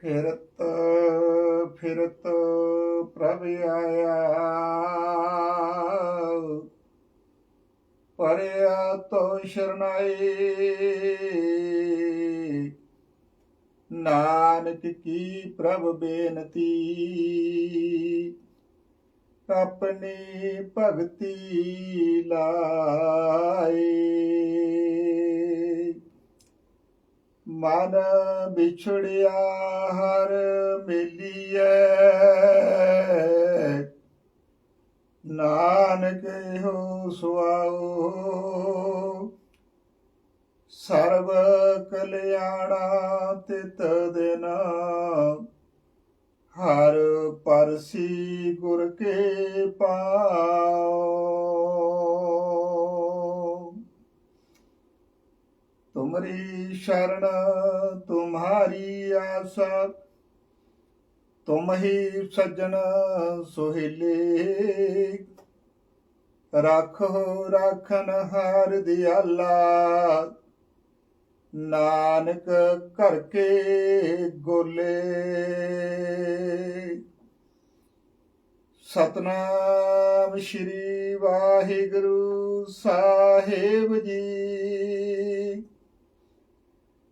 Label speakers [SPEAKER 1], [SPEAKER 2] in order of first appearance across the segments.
[SPEAKER 1] ਫਿਰਤ ਫਿਰਤ ਪ੍ਰਭ ਆਇਆ। ਪਰਿਆ ਤੋ ਸ਼ਰਨਾਈ। ਨਾਨਕ ਕੀ ਪ੍ਰਭ ਬੇਨਤੀ। ਆਪਣੀ ਭਗਤੀ ਲਾਏ ਮਨ ਵਿਛੜਿਆ, ਹਰ ਮੇਲੀਐ। ਨਾਨਕ ਹੋ ਸੁਆਓ। ਸਰਬ ਕਲਿਆਣਾ ਤਿਤ ਦਿਨ। ਹਰ ਪਰਸੀ ਗੁਰ ਕੇ ਪਾਓ। ਤੁਮਰੀ ਸ਼ਰਨ, ਤੁਮਾਰੀ ਆਸਾ। ਤੁਮ ਹੀ ਸੱਜਣ ਸੁਹੇਲੇ। ਰੱਖੋ ਰਾਖਨ ਹਾਰ ਦਿਆਲਾ। ਨਾਨਕ ਘਰ ਕੇ ਗੋਲੇ। ਸਤਨਾਮ ਸ਼੍ਰੀ ਵਾਹਿਗੁਰੂ ਸਾਹਿਬ ਜੀ।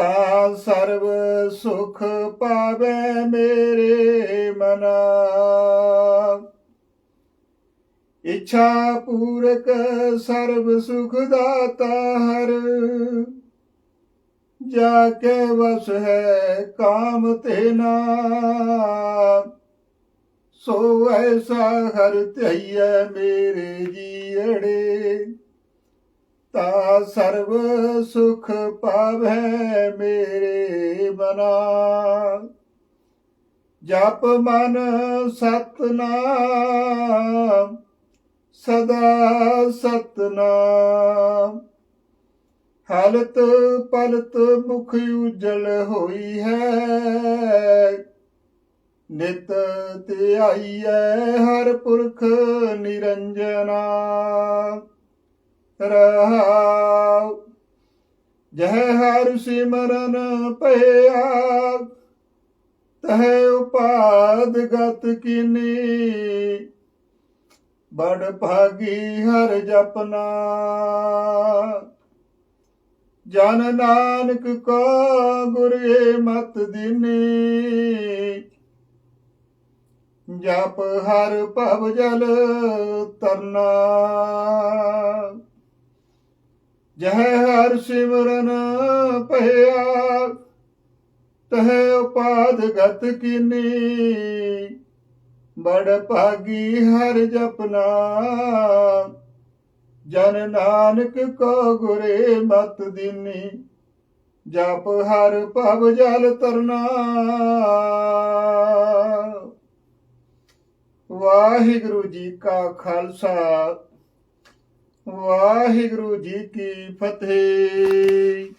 [SPEAKER 1] ਤਾ ਸਰਬ ਸੁਖ ਪਾਵੇ ਮੇਰੇ ਮਨਾ। ਇੱਛਾ ਪੂਰਕ ਸਰਬ ਸੁਖ ਦਾਤਾ ਹਰ। ਜਾ ਕੇ ਵਸ ਹੈ ਕਾਮ ਤੇ ਨਾ। ਸੋ ਐਸਾ ਹਰ ਧਈਐ ਮੇਰੇ ਜੀੜੇ ਤਾ ਸਰਬ ਸੁਖ ਪਾਵੇ ਮੇਰੇ ਮਨਾ। ਜਪ ਮਨ ਸਤਨਾਮ, ਸਦਾ ਸਤਨਾਮ। ਹਲਤ ਪਲਤ ਮੁਖ ਉਜਲ ਹੋਈ ਹੈ, ਨਿਤ ਧਿਆਈਐ ਹਰ ਪੁਰਖ ਨਿਰੰਜਨਾ। ਰਹਾਉ ਜਹ ਹਰ ਸਿਮਰਨ ਭਇਆ, ਤਹ ਉਪਾਦ ਗਤ ਕਿਨੀ। ਬੜ ਭਾਗੀ ਹਰ ਜਪਨਾ ਜਨ ਨਾਨਕ ਕੋ ਗੁਰੇ ਮਤ ਦਿਨੀ। ਜਪ ਹਰ ਭਵ ਜਲ ਤਰਨਾ ਜਹ ਹਰ ਸਿਮਰਨ ਭਇਆ, ਤਹ ਉਪਾਦ ਗਤ ਕਿਨੀ। ਬੜ ਭਾਗੀ ਹਰ ਜਪਨਾ ਜਨ ਨਾਨਕ ਕੋ ਗੁਰੇ ਮਤ ਦਿਨੀ। ਜਪ ਹਰ ਭਵ ਜਲ ਤਰਨਾ। ਵਾਹਿਗੁਰੂ ਜੀ ਕਾ ਖਾਲਸਾ। ਵਾਹਿਗੁਰੂ ਜੀ ਕੀ ਫਤਿਹ।